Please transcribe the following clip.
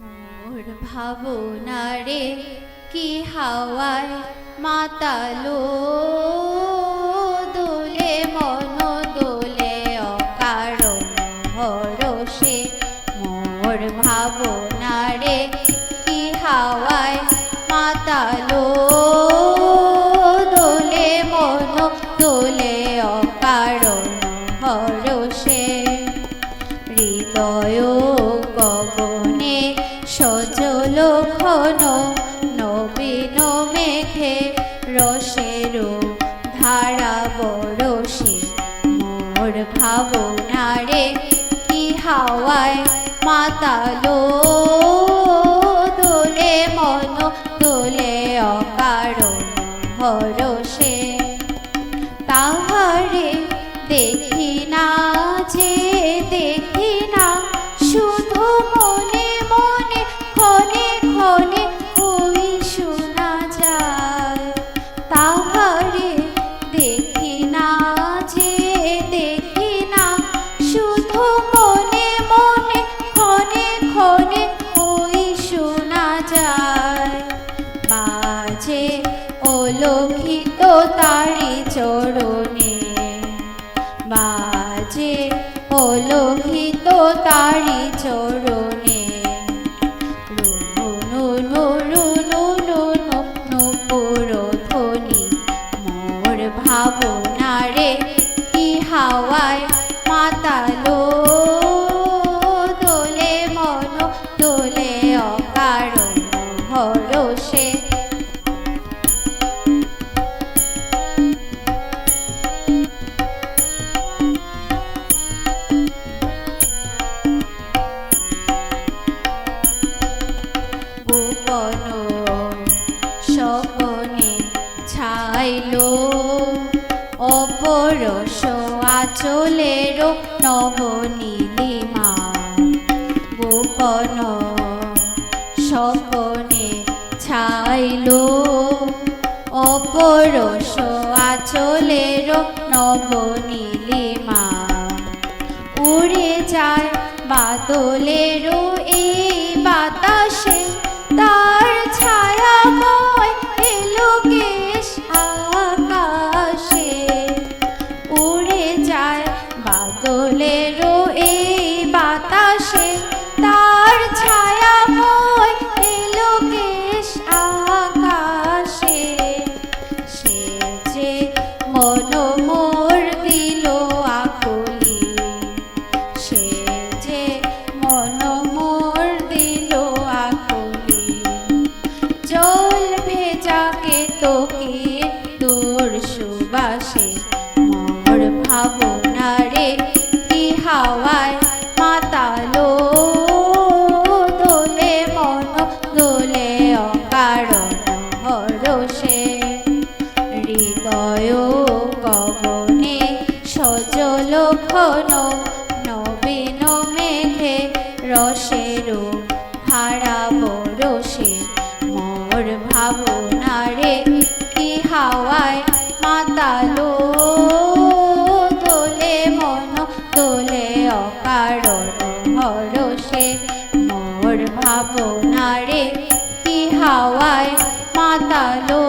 মোর ভাবনারে কি হাওয়ায় মাতালো? দোলে মন, দোলে অকারণ হরষে মোর ভাবনারে কি হাওয়ায় মাতালো? ধারা বরসে মোর ভাবনারে কি হাওয়ায় মাতালো? দোলে মন দোলে অকারণ হরষে তারি চরণে বাজে অলোকিত তারি চরণে রুনু অপরস আচলের নবনীলিমা গোপন স্বপনে ছাইলো। অপরস আচলের নবনীলিমা উড়ে যায় বাদলেরও মন মোর দিল আকুলি। সে যে মন মোর দিল আকুলি। জল ভেজাকে তোকে তোর সুবাসে। মোর ভাবনারে কি হাওয়ায় মাতালো। দোলে মন দোলে অকারণ হরষে হৃদয় ঘন নবীন মেঘে রসের হারা বরসে মোর ভাবনারে কি হাওয়ায় মাতালো? দোলে মন দোলে অকারণ হরষে মোর ভাবনারে কি হাওয়ায় মাতালো?